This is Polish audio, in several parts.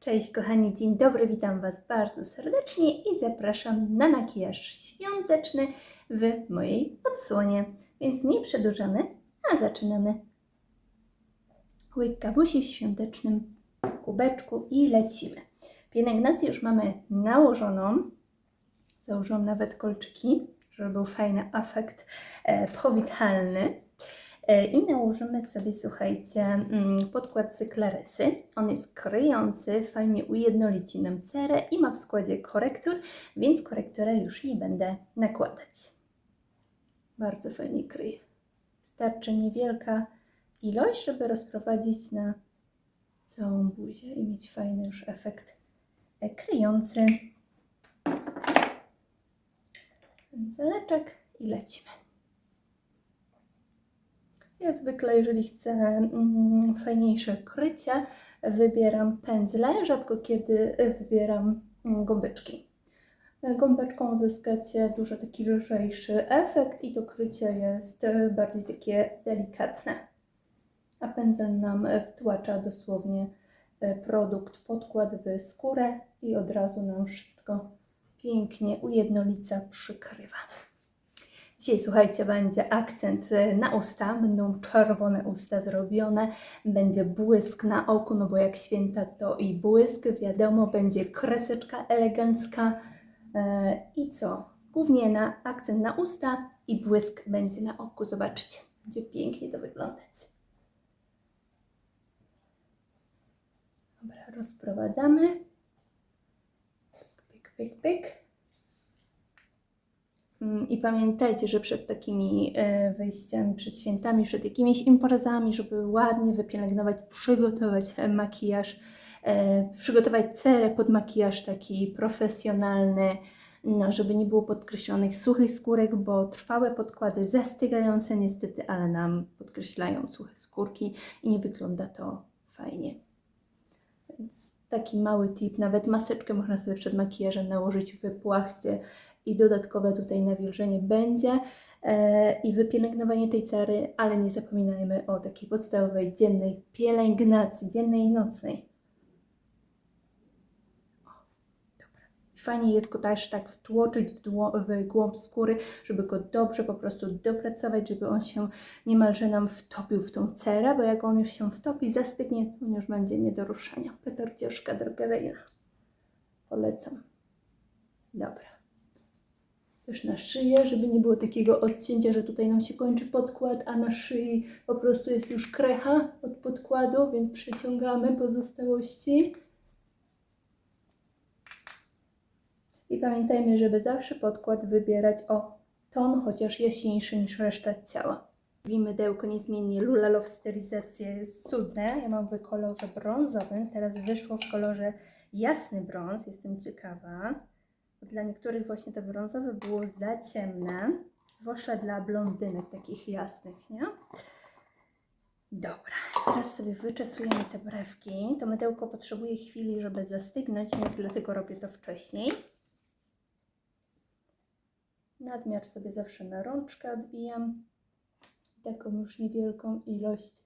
Cześć kochani, dzień dobry, witam Was bardzo serdecznie i zapraszam na makijaż świąteczny w mojej odsłonie. Więc nie przedłużamy, a zaczynamy. Łyk kawusi w świątecznym kubeczku i lecimy. Pielęgnację już mamy nałożoną. Założyłam nawet kolczyki, żeby był fajny efekt e, powitalny. E, I nałożymy sobie, słuchajcie, mm, podkład z Clarysy. On jest kryjący, fajnie ujednolici nam cerę i ma w składzie korektur, więc korektora już nie będę nakładać. Bardzo fajnie kryje. Starczy niewielka ilość, żeby rozprowadzić na całą buzię i mieć fajny już efekt e, kryjący. Pędzeleczek i lecimy. Ja zwykle, jeżeli chcę mm, fajniejsze krycie, wybieram pędzle, rzadko kiedy wybieram mm, gąbeczki. Gąbeczką uzyskacie dużo taki lżejszy efekt i to krycie jest e, bardziej takie delikatne. A pędzel nam wtłacza dosłownie e, produkt, podkład w skórę i od razu nam wszystko pięknie ujednolica przykrywa. Dzisiaj, słuchajcie, będzie akcent y, na usta, będą czerwone usta zrobione, będzie błysk na oku, no bo jak święta to i błysk, wiadomo, będzie kreseczka elegancka e, i co? Głównie na akcent na usta i błysk będzie na oku, zobaczcie, będzie pięknie to wyglądać. Dobra, rozprowadzamy. Pyk, pyk, pyk. Mm, I pamiętajcie, że przed takimi e, wyjściami, przed świętami, przed jakimiś imprezami, żeby ładnie wypielęgnować, przygotować makijaż, e, przygotować cerę pod makijaż taki profesjonalny, no, żeby nie było podkreślonych suchych skórek, bo trwałe podkłady zastygające niestety, ale nam podkreślają suche skórki i nie wygląda to fajnie. Więc taki mały tip, nawet maseczkę można sobie przed makijażem nałożyć w płachcie i dodatkowe tutaj nawilżenie będzie e, i wypielęgnowanie tej cery, ale nie zapominajmy o takiej podstawowej dziennej pielęgnacji, dziennej i nocnej. Fajnie jest go też tak wtłoczyć w, w głąb skóry, żeby go dobrze po prostu dopracować, żeby on się niemalże nam wtopił w tą cerę, bo jak on już się wtopi, zastygnie, to on już będzie nie do ruszania. Droga wejna. Polecam. Dobra też na szyję, żeby nie było takiego odcięcia, że tutaj nam się kończy podkład, a na szyi po prostu jest już krecha od podkładu, więc przeciągamy pozostałości. I pamiętajmy, żeby zawsze podkład wybierać o ton chociaż jaśniejszy niż reszta ciała. I mydełko niezmiennie Lulalow stylizacja jest cudne. Ja mam w kolorze brązowym, teraz wyszło w kolorze jasny brąz, jestem ciekawa. Dla niektórych właśnie to brązowe było za ciemne, zwłaszcza dla blondynek takich jasnych, nie? Dobra, teraz sobie wyczesujemy te brewki. To mydełko potrzebuje chwili, żeby zastygnąć, więc dlatego robię to wcześniej. Nadmiar sobie zawsze na rączkę odbijam. Taką już niewielką ilość,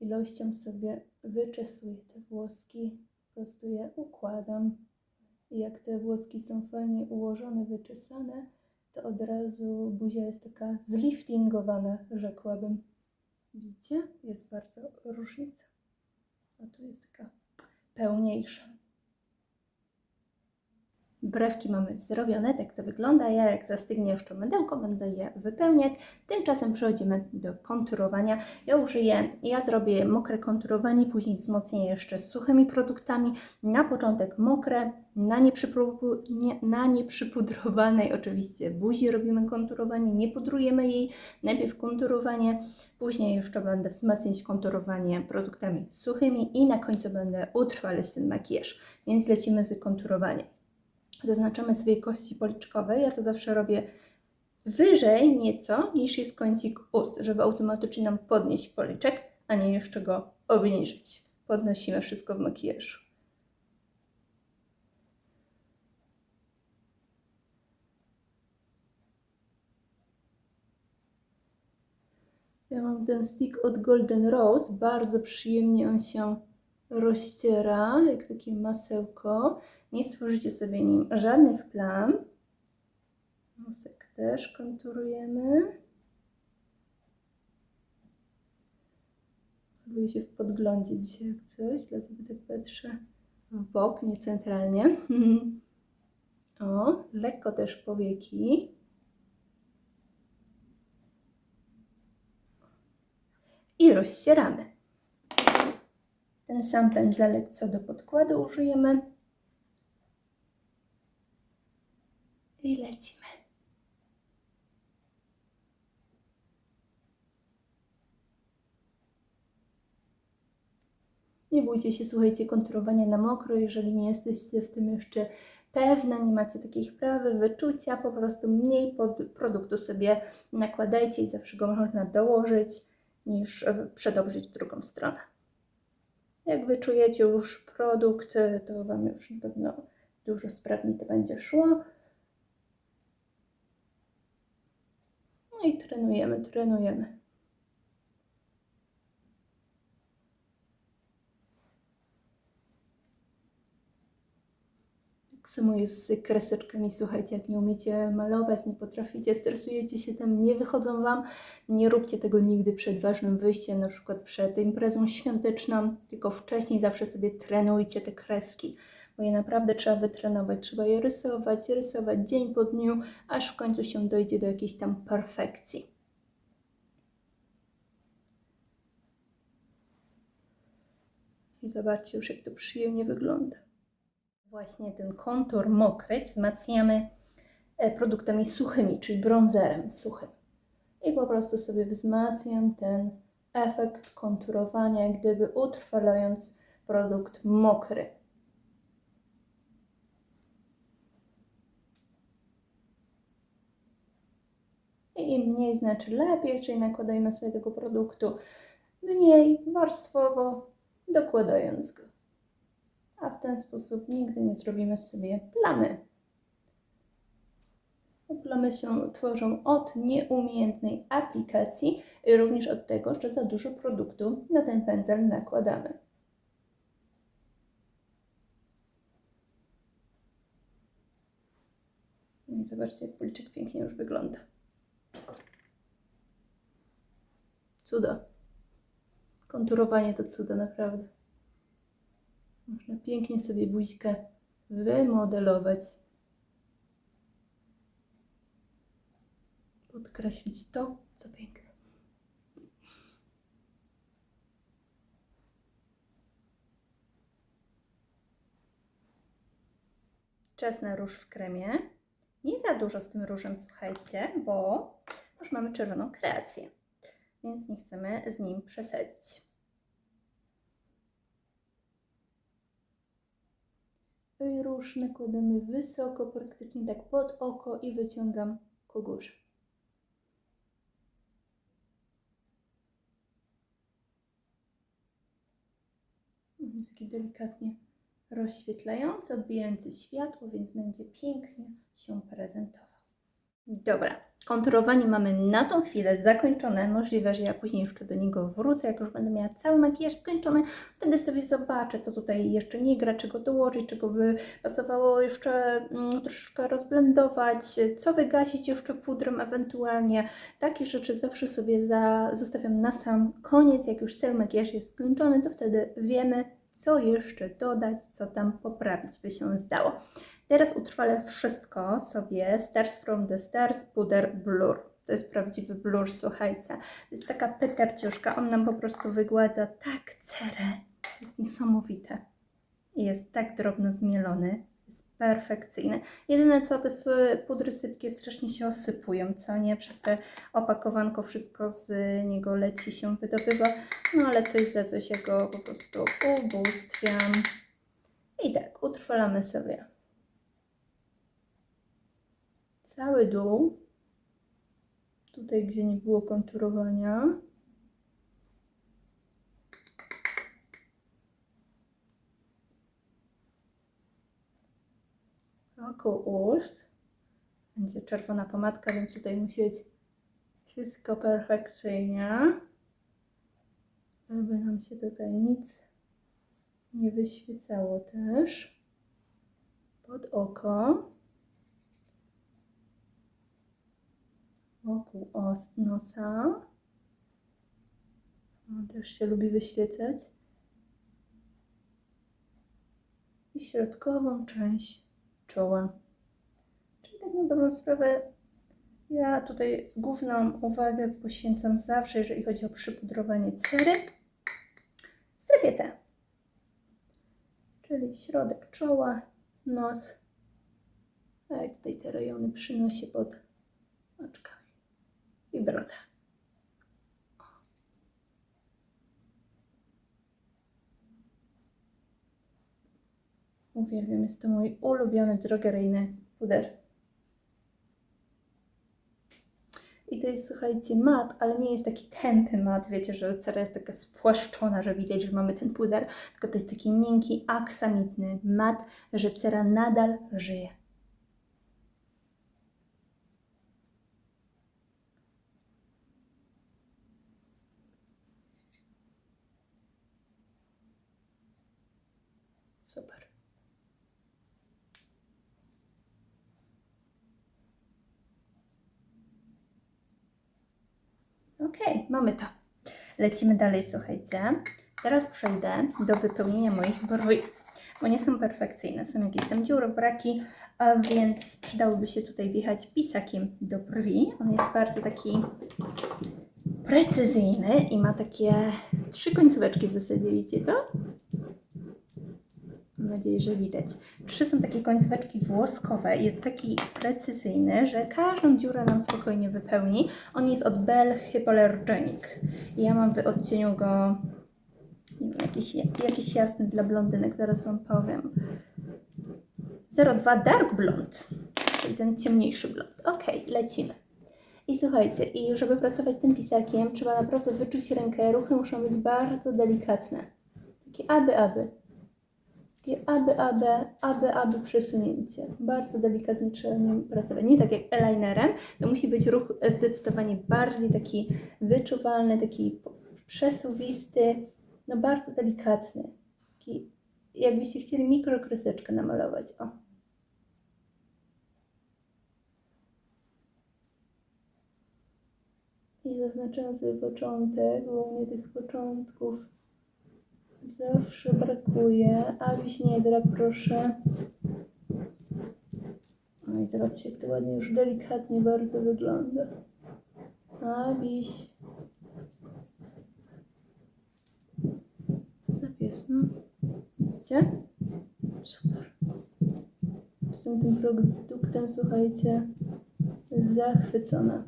ilością sobie wyczesuję te włoski. Po prostu je układam. Jak te włoski są fajnie ułożone, wyczesane, to od razu buzia jest taka zliftingowana, rzekłabym. Widzicie? Jest bardzo różnica. A tu jest taka pełniejsza. Brewki mamy zrobione, tak to wygląda. Ja jak zastygnie jeszcze mydełko, będę je wypełniać. Tymczasem przechodzimy do konturowania. Ja użyję, ja zrobię mokre konturowanie, później wzmocnię jeszcze z suchymi produktami. Na początek mokre, na, nieprzypru- nie, na nieprzypudrowanej oczywiście buzi robimy konturowanie, nie pudrujemy jej. Najpierw konturowanie, później jeszcze będę wzmacniać konturowanie produktami suchymi i na końcu będę utrwalać ten makijaż. Więc lecimy z konturowaniem zaznaczamy sobie kości policzkowe. Ja to zawsze robię wyżej nieco niż jest kącik ust, żeby automatycznie nam podnieść policzek, a nie jeszcze go obniżyć. Podnosimy wszystko w makijażu. Ja mam ten stick od Golden Rose, bardzo przyjemnie on się rozciera, jak takie masełko. Nie stworzycie sobie nim żadnych plam. Nosek też konturujemy. Próbuję się w podglądzie dzisiaj jak coś, dlatego tak patrzę w bok, nie centralnie. O, lekko też powieki. I rozcieramy. Ten sam pędzelek, co do podkładu użyjemy. I lecimy. Nie bójcie się, słuchajcie, konturowania na mokro, jeżeli nie jesteście w tym jeszcze pewna, nie macie takiej wprawy, wyczucia, po prostu mniej produktu sobie nakładajcie i zawsze go można dołożyć, niż e, przedobrzyć w drugą stronę. Jak wyczujecie już produkt, to Wam już na pewno dużo sprawniej to będzie szło. No i trenujemy, trenujemy. Jest z kreseczkami, słuchajcie, jak nie umiecie malować, nie potraficie, stresujecie się tym, nie wychodzą Wam, nie róbcie tego nigdy przed ważnym wyjściem, na przykład przed imprezą świąteczną, tylko wcześniej zawsze sobie trenujcie te kreski, bo je naprawdę trzeba wytrenować, trzeba je rysować, rysować dzień po dniu, aż w końcu się dojdzie do jakiejś tam perfekcji. I zobaczcie już, jak to przyjemnie wygląda. Właśnie ten kontur mokry wzmacniamy e, produktami suchymi, czyli bronzerem suchym. I po prostu sobie wzmacniam ten efekt konturowania, jak gdyby utrwalając produkt mokry. I im mniej znaczy lepiej, czyli nakładajmy sobie tego produktu mniej warstwowo, dokładając go a w ten sposób nigdy nie zrobimy sobie plamy. Plamy się tworzą od nieumiejętnej aplikacji również od tego, że za dużo produktu na ten pędzel nakładamy. No i zobaczcie, jak policzek pięknie już wygląda. Cudo. Konturowanie to cudo, naprawdę. Można pięknie sobie buźkę wymodelować. Podkreślić to, co piękne. Czas na róż w kremie. Nie za dużo z tym różem, słuchajcie, bo już mamy czerwoną kreację, więc nie chcemy z nim przesadzić. Róż nakładamy wysoko, praktycznie tak pod oko i wyciągam ku górze. Taki delikatnie rozświetlający, odbijający światło, więc będzie pięknie się prezentował. Dobra, konturowanie mamy na tą chwilę zakończone. Możliwe, że ja później jeszcze do niego wrócę, jak już będę miała cały makijaż skończony. Wtedy sobie zobaczę, co tutaj jeszcze nie gra, czego dołożyć, czego by pasowało jeszcze mm, troszeczkę rozblendować, co wygasić jeszcze pudrem ewentualnie. Takie rzeczy zawsze sobie za, zostawiam na sam koniec. Jak już cały makijaż jest skończony, to wtedy wiemy, co jeszcze dodać, co tam poprawić by się zdało. Teraz utrwalę wszystko sobie Stars from the Stars Puder Blur. To jest prawdziwy blur, słuchajcie. To jest taka peterciuszka, on nam po prostu wygładza tak cerę. To jest niesamowite. I jest tak drobno zmielony. Jest perfekcyjny. Jedyne co, te pudry sypkie strasznie się osypują, co nie? Przez te opakowanko wszystko z niego leci, się wydobywa. No ale coś za coś ja go po prostu ubóstwiam. I tak, utrwalamy sobie cały dół, tutaj gdzie nie było konturowania. Oko ust. Będzie czerwona pomadka, więc tutaj musi być wszystko perfekcyjnie. Żeby nam się tutaj nic nie wyświecało też. Pod oko. Wokół os- nosa. On też się lubi wyświecać. I środkową część czoła. Czyli tak na dobrą sprawę ja tutaj główną uwagę poświęcam zawsze, jeżeli chodzi o przypudrowanie cery, strefie T. Czyli środek czoła, nos, a i tutaj te rejony przy nosie pod oczkami i broda. Uwielbiam, jest to mój ulubiony drogeryjny puder. I to jest, słuchajcie, mat, ale nie jest taki tępy mat, wiecie, że cera jest taka spłaszczona, że widać, że mamy ten puder, tylko to jest taki miękki, aksamitny mat, że cera nadal żyje. Super. Okej, mamy to. Lecimy dalej, słuchajcie. Teraz przejdę do wypełnienia moich brwi, bo nie są perfekcyjne. Są jakieś tam dziury, braki, a więc przydałoby się tutaj wjechać pisakiem do brwi. On jest bardzo taki precyzyjny i ma takie trzy końcóweczki w zasadzie, widzicie to? Nadzieję, że widać. Trzy są takie końcóweczki włoskowe. Jest taki precyzyjny, że każdą dziurę nam spokojnie wypełni. On jest od Bell Hypoallergenic. Ja mam w odcieniu go nie wiem, jakiś, jakiś jasny dla blondynek, zaraz Wam powiem. 02 Dark Blond, czyli ten ciemniejszy blond. Ok, lecimy. I słuchajcie, i żeby pracować tym pisakiem, trzeba naprawdę wyczuć rękę. Ruchy muszą być bardzo delikatne. Takie aby, aby. Takie aby, aby, aby, aby przesunięcie. Bardzo delikatnie trzeba nim pracować. Nie tak jak eyelinerem, to musi być ruch zdecydowanie bardziej taki wyczuwalny, taki przesuwisty, no bardzo delikatny. Taki, jakbyście chcieli mikrokreseczkę namalować. O. I zaznaczam sobie początek, bo u mnie tych początków zawsze brakuje. Abyś nie drap, proszę. No i zobaczcie, jak to ładnie już delikatnie bardzo wygląda. Abiś. Co za pies, no? Widzicie? Super. Jestem tym produktem, słuchajcie, zachwycona.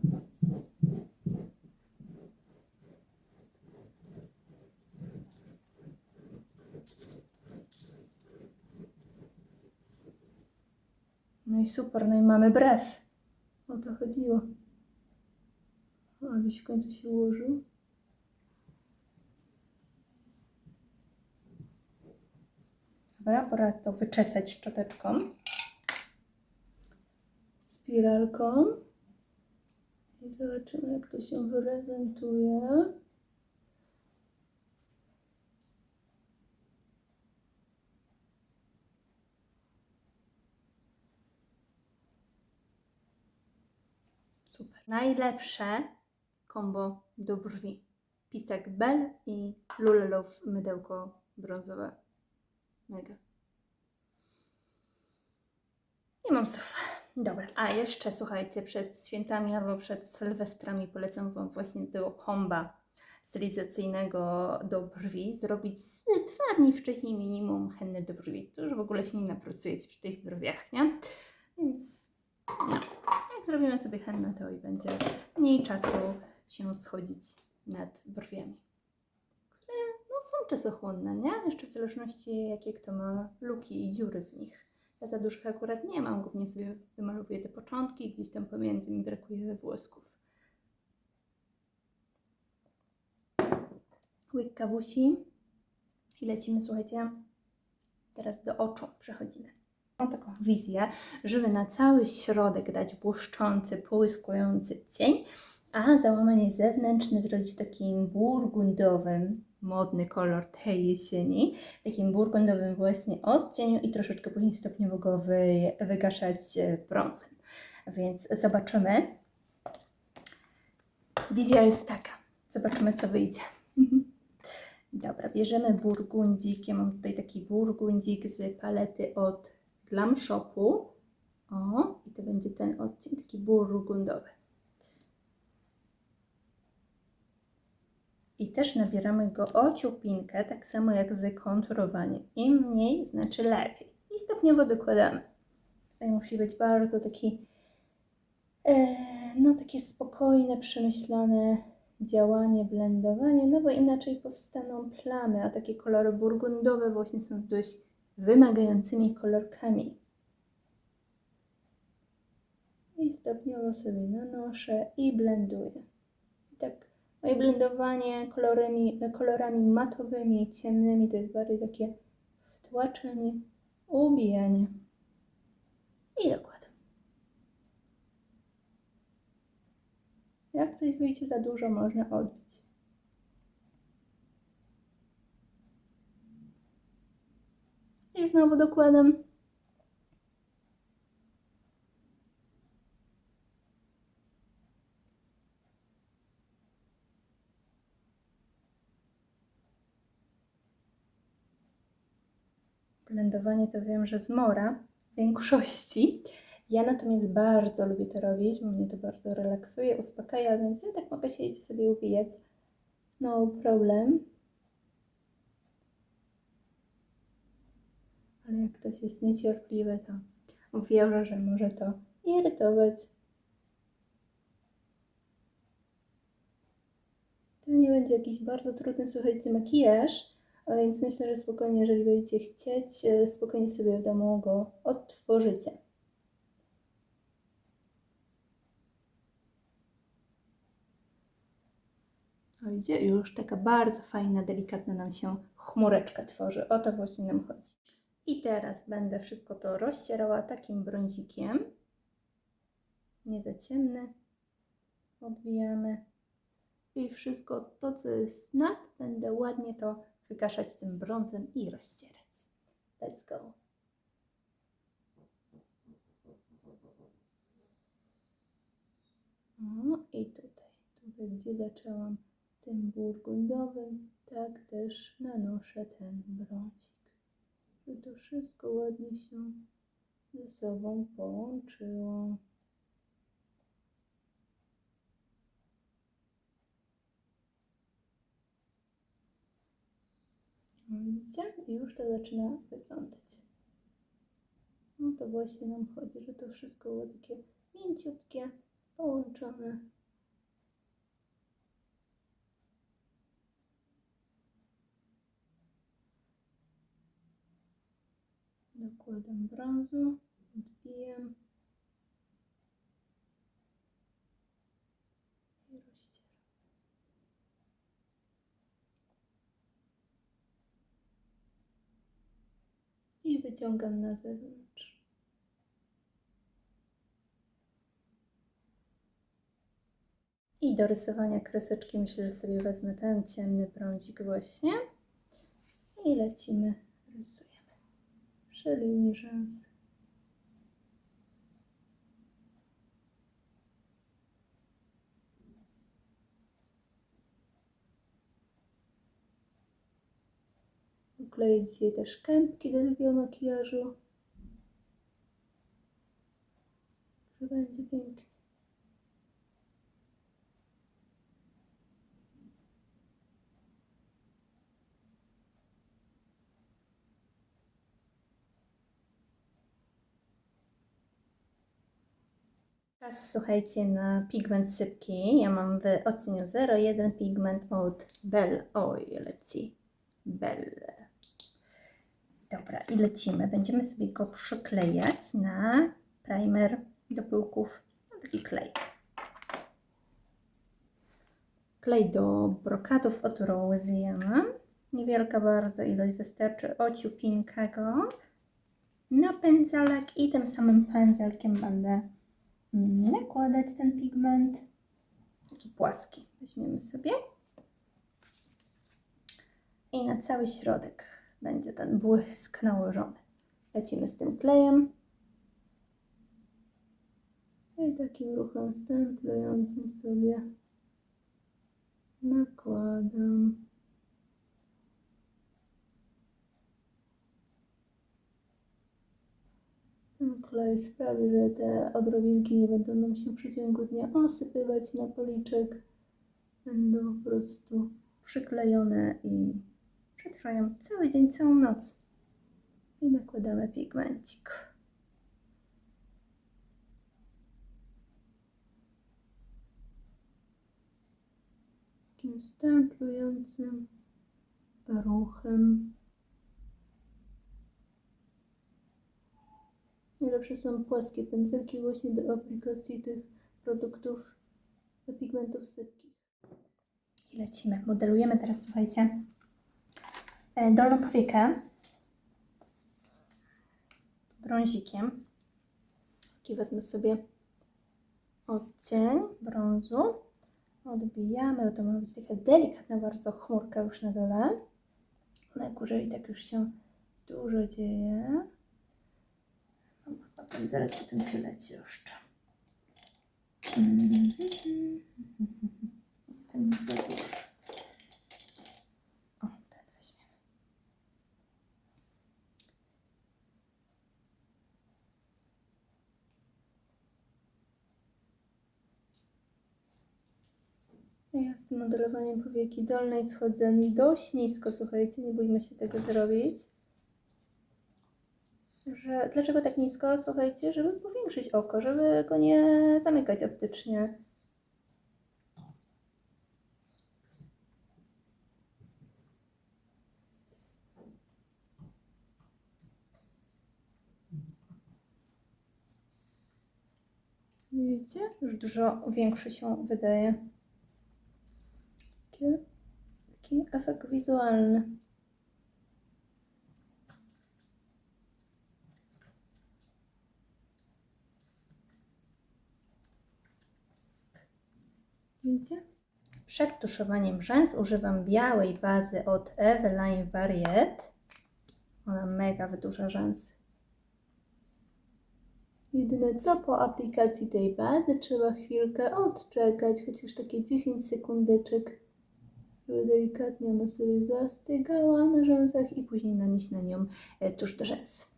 No i super, no i mamy brew. O to chodziło. Abyś w końcu się ułożył. Dobra, pora to wyczesać szczoteczką. Spiralką. I zobaczymy, jak to się prezentuje. Super. Najlepsze kombo do brwi. Pisek Bell i Lulelove mydełko brązowe. Mega. Nie mam słów. Dobra, a jeszcze słuchajcie, przed świętami albo przed sylwestrami polecam Wam właśnie tego komba stylizacyjnego do brwi zrobić z dwa dni wcześniej minimum henny do brwi. To już w ogóle się nie napracujecie przy tych brwiach, nie? Więc no, zrobimy sobie hennę, to i będzie mniej czasu się schodzić nad brwiami które no, są czasochłonne, nie? Jeszcze w zależności jakie kto ma luki i dziury w nich. Ja za dużych akurat nie mam, głównie sobie wymalowuję te początki, gdzieś tam pomiędzy mi brakuje włosków. Łyk kawusi i lecimy, słuchajcie, teraz do oczu przechodzimy. Mam taką wizję, żeby na cały środek dać błyszczący, połyskujący cień, a załamanie zewnętrzne zrobić takim burgundowym, modny kolor tej jesieni, takim burgundowym właśnie odcieniu i troszeczkę później stopniowo go wy, wygaszać e, brązem. Więc zobaczymy. Wizja jest taka. Zobaczymy, co wyjdzie. Dobra, bierzemy burgundzik. Ja mam tutaj taki burgundzik z palety od Glam Shopu. O, i to będzie ten odcień, taki burgundowy. I też nabieramy go o ciupinkę, tak samo jak z konturowaniem. Im mniej, znaczy lepiej. I stopniowo dokładamy. Tutaj musi być bardzo taki, e, no takie spokojne, przemyślane działanie, blendowanie, no bo inaczej powstaną plamy, a takie kolory burgundowe właśnie są dość wymagającymi kolorkami. I stopniowo sobie nanoszę i blenduję. I tak moje blendowanie kolorami, kolorami matowymi ciemnymi to jest bardziej takie wtłaczanie, ubijanie i dokładam. Jak coś wyjdzie za dużo, można odbić. I znowu dokładam. Blendowanie to wiem, że zmora w większości. Ja natomiast bardzo lubię to robić, bo mnie to bardzo relaksuje, uspokaja, więc ja tak mogę siedzieć sobie ubijać. No problem. Jak ktoś jest niecierpliwy, to wierzę, że może to irytować. To nie będzie jakiś bardzo trudny, słuchajcie, makijaż, a więc myślę, że spokojnie, jeżeli będziecie chcieć, e, spokojnie sobie w domu go odtworzycie. O, idzie już taka bardzo fajna, delikatna nam się chmureczka tworzy. O to właśnie nam chodzi. I teraz będę wszystko to rozcierała takim brązikiem. Nie za ciemny. Odbijamy. I wszystko to, co jest nad, będę ładnie to wygaszać tym brązem i rozcierać. Let's go. O, i tutaj, tutaj gdzie zaczęłam tym burgundowym, tak też nanoszę ten brązik. Żeby to wszystko ładnie się ze sobą połączyło. No Widzicie? I już to zaczyna wyglądać. No to właśnie nam chodzi, że to wszystko było takie mięciutkie, połączone. Dokładam brązu, odbijam i. I wyciągam na zewnątrz. I do rysowania kreseczki myślę, że sobie wezmę ten ciemny brązik właśnie. I lecimy, rysujemy przy linii rzęsy. Ukleję dzisiaj też kępki do takiego makijażu. Że będzie pięknie. Czas słuchajcie na pigment sypki. Ja mam w odcieniu 01 pigment od Bell Oil. Leci Belle. Dobra, i lecimy. Będziemy sobie go przyklejać na primer do pyłków. No, taki klej. Klej do brokatów od Rose ja mam. Niewielka bardzo ilość wystarczy ociupinka go na pędzelek i tym samym pędzelkiem będę nakładać ten pigment. Taki płaski. Weźmiemy sobie. I na cały środek będzie ten błysk nałożony. Lecimy z tym klejem. I takim ruchem stemplującym sobie nakładam. Klej sprawi, że te odrobinki nie będą nam się w przeciągu dnia osypywać na policzek. Będą po prostu przyklejone i przetrwają cały dzień, całą noc. I nakładamy pigmencik. Takim stemplującym ruchem. Najlepsze są płaskie pędzelki właśnie do aplikacji tych produktów pigmentów sypkich. I lecimy. Modelujemy teraz, słuchajcie, e, dolną powiekę brązikiem. Taki wezmę sobie odcień brązu. Odbijamy, to ma być taka delikatna bardzo chmurka już na dole. Na górze i tak już się dużo dzieje. Chyba pędzelek w tym fiolecie jeszcze. Ten jest za duży. O, ten weźmiemy. Ja z tym modelowaniem powieki dolnej schodzę dość nisko, słuchajcie, nie bójmy się tego zrobić. Że, dlaczego tak nisko? Słuchajcie, żeby powiększyć oko, żeby go nie zamykać optycznie. Widzicie? Już dużo większy się wydaje. Taki, taki efekt wizualny. Przed tuszowaniem rzęs używam białej bazy od Eveline Variet. Ona mega wydłuża rzęsy. Jedyne co po aplikacji tej bazy trzeba chwilkę odczekać, chociaż takie 10 sekundeczek, żeby delikatnie ona sobie zastygała na rzęsach i później nanieść na nią e, tusz do rzęs.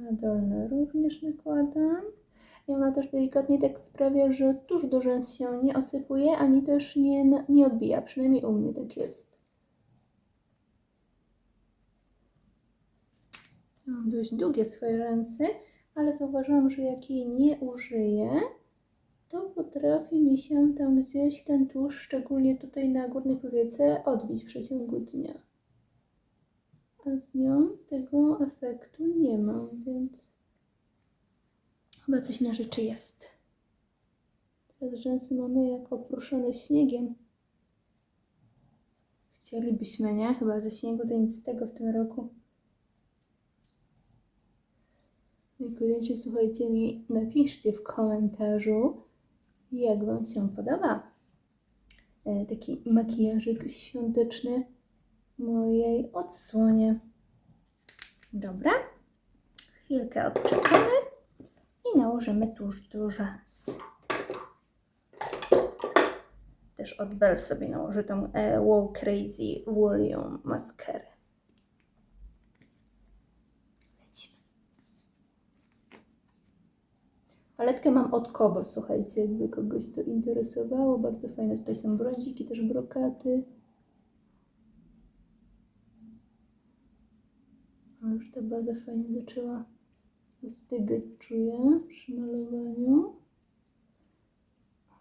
Na dolne również nakładam. I ona też delikatnie tak sprawia, że tusz do rzęs się nie osypuje, ani też nie, nie odbija. Przynajmniej u mnie tak jest. Mam dość długie swoje rzęsy, ale zauważyłam, że jak jej nie użyję, to potrafi mi się tam gdzieś ten tłuszcz, szczególnie tutaj na górnej powiece, odbić w przeciągu dnia. A z nią tego efektu nie mam, więc chyba coś na rzeczy jest. Teraz rzęsy mamy jak opruszone śniegiem. Chcielibyśmy, nie? Chyba ze śniegu to nic z tego w tym roku. I koniecznie słuchajcie mi, napiszcie w komentarzu, jak Wam się podoba e, taki makijażyk świąteczny mojej odsłonie. Dobra, chwilkę odczekamy i nałożymy tuż do rzęs. Też od Bell sobie nałożę tą e, Wow Crazy Volume maskerę. Lecimy. Paletkę mam od Kobo, słuchajcie, jakby kogoś to interesowało. Bardzo fajne tutaj są brąziki, też brokaty. Już ta baza fajnie zaczęła zastygać, czuję, przy malowaniu.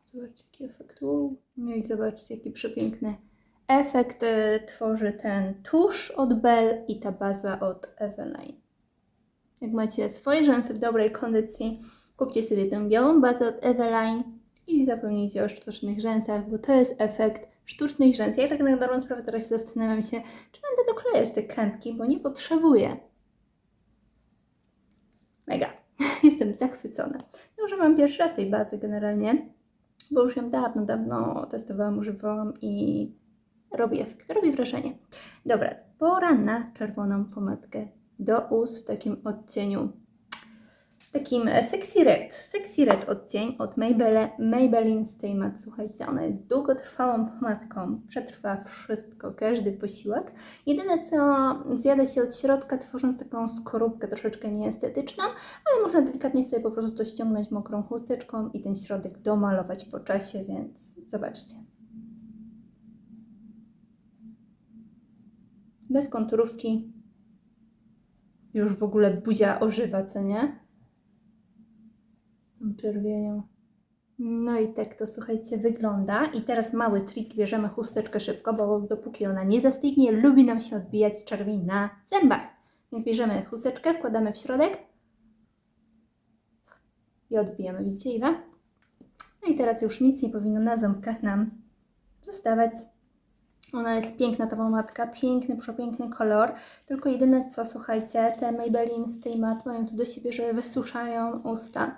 Zobaczcie, jaki efekt. No i zobaczcie, jaki przepiękny efekt e, tworzy ten tusz od Bell i ta baza od Eveline. Jak macie swoje rzęsy w dobrej kondycji, kupcie sobie tę białą bazę od Eveline i zapomnijcie o sztucznych rzęsach, bo to jest efekt sztucznych rzęs. Ja tak na dobrą sprawę teraz zastanawiam się, czy będę doklejać te kępki, bo nie potrzebuję. Mega. Jestem zachwycona. używam pierwszy raz tej bazy generalnie, bo już ją dawno, dawno testowałam, używałam i robi efekt, robi wrażenie. Dobra, pora na czerwoną pomadkę do ust w takim odcieniu takim e, sexy red, sexy red odcień od Maybelline Stay Matte. Słuchajcie, ona jest długotrwałą pomadką, przetrwa wszystko, każdy posiłek. Jedyne co zjada się od środka, tworząc taką skorupkę troszeczkę nieestetyczną, ale można delikatnie sobie po prostu to ściągnąć mokrą chusteczką i ten środek domalować po czasie, więc zobaczcie. Bez konturówki. Już w ogóle buzia ożywa, co nie? Z czerwienią. No i tak to słuchajcie wygląda. I teraz mały trik, bierzemy chusteczkę szybko, bo dopóki ona nie zastygnie, lubi nam się odbijać czerwień na zębach. Więc bierzemy chusteczkę, wkładamy w środek i odbijamy. Widzicie ile? No i teraz już nic nie powinno na ząbkach nam zostawać. Ona jest piękna, ta pomadka, piękny, przepiękny kolor. Tylko jedyne co, słuchajcie, te Maybelline Stay Matte mają to do siebie, że wysuszają usta.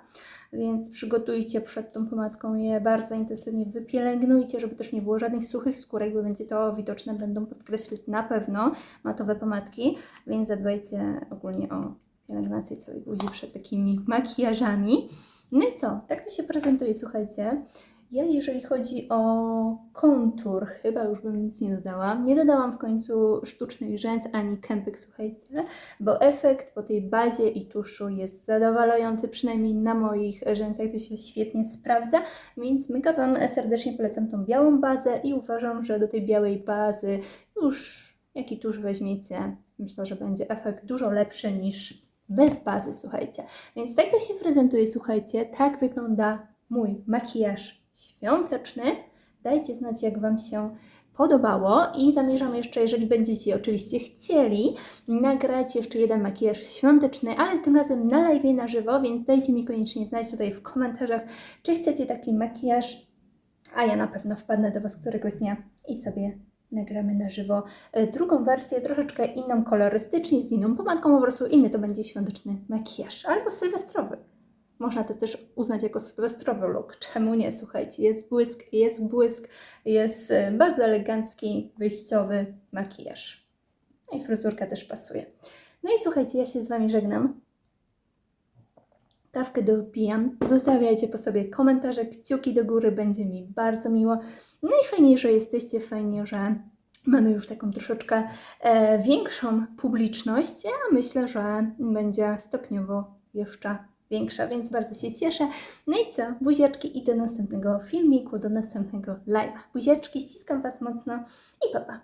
Więc przygotujcie przed tą pomadką je bardzo intensywnie, wypielęgnujcie, żeby też nie było żadnych suchych skórek, bo będzie to widoczne, będą podkreślać na pewno matowe pomadki, więc zadbajcie ogólnie o pielęgnację całej buzi przed takimi makijażami. No i co? Tak to się prezentuje, słuchajcie. Ja jeżeli chodzi o kontur, chyba już bym nic nie dodała. Nie dodałam w końcu sztucznych rzęs ani kępek, słuchajcie, bo efekt po tej bazie i tuszu jest zadowalający, przynajmniej na moich rzęsach to się świetnie sprawdza, więc mega Wam serdecznie polecam tą białą bazę i uważam, że do tej białej bazy już jaki tusz weźmiecie, myślę, że będzie efekt dużo lepszy niż bez bazy, słuchajcie. Więc tak to się prezentuje, słuchajcie, tak wygląda mój makijaż świąteczny. Dajcie znać, jak Wam się podobało i zamierzam jeszcze, jeżeli będziecie oczywiście chcieli, nagrać jeszcze jeden makijaż świąteczny, ale tym razem na live na żywo, więc dajcie mi koniecznie znać tutaj w komentarzach, czy chcecie taki makijaż, a ja na pewno wpadnę do Was któregoś dnia i sobie nagramy na żywo e, drugą wersję, troszeczkę inną kolorystycznie, z inną pomadką, po prostu inny to będzie świąteczny makijaż, albo sylwestrowy. Można to też uznać jako sylwestrowy look. Czemu nie? Słuchajcie, jest błysk, jest błysk, jest e, bardzo elegancki, wyjściowy makijaż. No i fryzurka też pasuje. No i słuchajcie, ja się z Wami żegnam. Kawkę dopijam. Zostawiajcie po sobie komentarze, kciuki do góry, będzie mi bardzo miło. No i fajnie, że jesteście, fajnie, że mamy już taką troszeczkę e, większą publiczność, a myślę, że będzie stopniowo jeszcze większa, więc bardzo się cieszę. No i co? Buziaczki i do następnego filmiku, do następnego live'a. Buziaczki, ściskam Was mocno i pa pa!